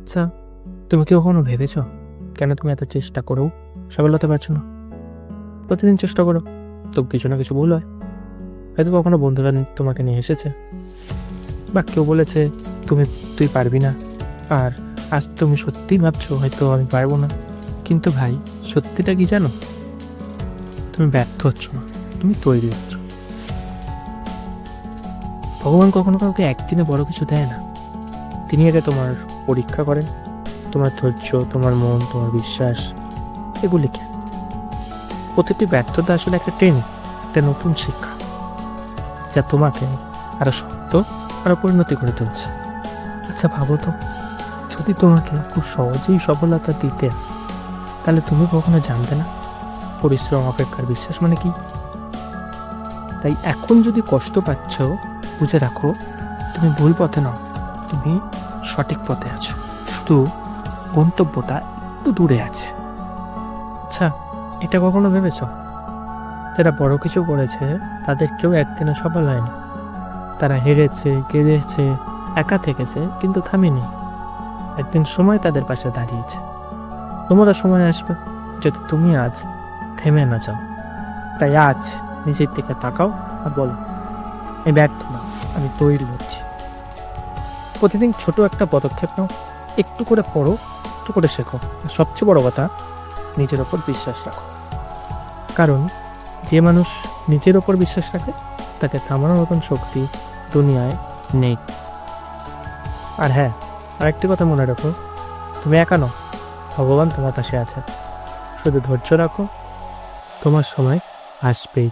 আচ্ছা তুমি কি কখনো ভেবেছ? কেন তুমি এত চেষ্টা করো সফল হতে পারছ না? প্রতিদিন চেষ্টা করো, তো কিছু না কিছু ভুল হয়। হয়তো কখনো বন্ধুরা তোমাকে নিয়ে এসেছে। বা কেউ বলেছে, তুমি, তুই পারবি না। আর আজ তুমি সত্যিই ভাবছ, হয়তো আমি পারব না। কিন্তু ভাই, সত্যিটা কি জানো? তুমি ব্যর্থ হচ্ছ না, তুমি তৈরি হচ্ছ। ভগবান কখনো কাউকে একদিনে বড় কিছু দেয় না। তিনি আগে তোমার পরীক্ষা করেন? তোমার ধৈর্য, তোমার মন, তোমার বিশ্বাস এগুলিকে প্রতিটি ব্যর্থতা আসলে একটা ট্রেনিং একটা নতুন শিক্ষা, যা তোমাকে আরও শক্ত, আরও পরিণতি করে তুলছে। আচ্ছা ভাবো তো, যদি তোমাকে খুব সহজেই সফলতা দিতে, তাহলে তুমি কখনো জানতে না? পরিশ্রম, অপেক্ষার বিশ্বাস মানে কি? তাই এখন যদি কষ্ট পাচ্ছ, বুঝে রাখো, তুমি ভুল পথে নাও। তুমি সঠিক পথে আছো। শুধু গন্তব্যটা একটু দূরে আছে। আচ্ছা এটা কখনো ভেবেছ? যারা বড় কিছু করেছে তাদের কেউ একদিনে সফল হয়নি। তারা হেরেছে, কেঁদেছে, একা থেকেছে, কিন্তু থামেনি। একদিন সময় তাদের পাশে দাঁড়িয়েছে। তোমারও সময় আসবে, যদি তুমি আজ থেমে না যাও। তাই আজ নিজের দিকে তাকাও আর বলো, আমি ব্যর্থ না, আমি তৈরি হচ্ছি। প্রতিদিন ছোট একটা পদক্ষেপ নাও। একটু করে পড়ো, একটু করে শেখো। সবচেয়ে বড় কথা, নিজের ওপর বিশ্বাস রাখো। কারণ, যে মানুষ নিজের ওপর বিশ্বাস রাখে, তাকে থামানোর মতন শক্তি দুনিয়ায় নেই। আর হ্যাঁ আরেকটি কথা মনে রাখো, তুমি একা নও, ভগবান তোমার পাশে আছে। শুধু ধৈর্য রাখো, তোমার সময় আসবেই।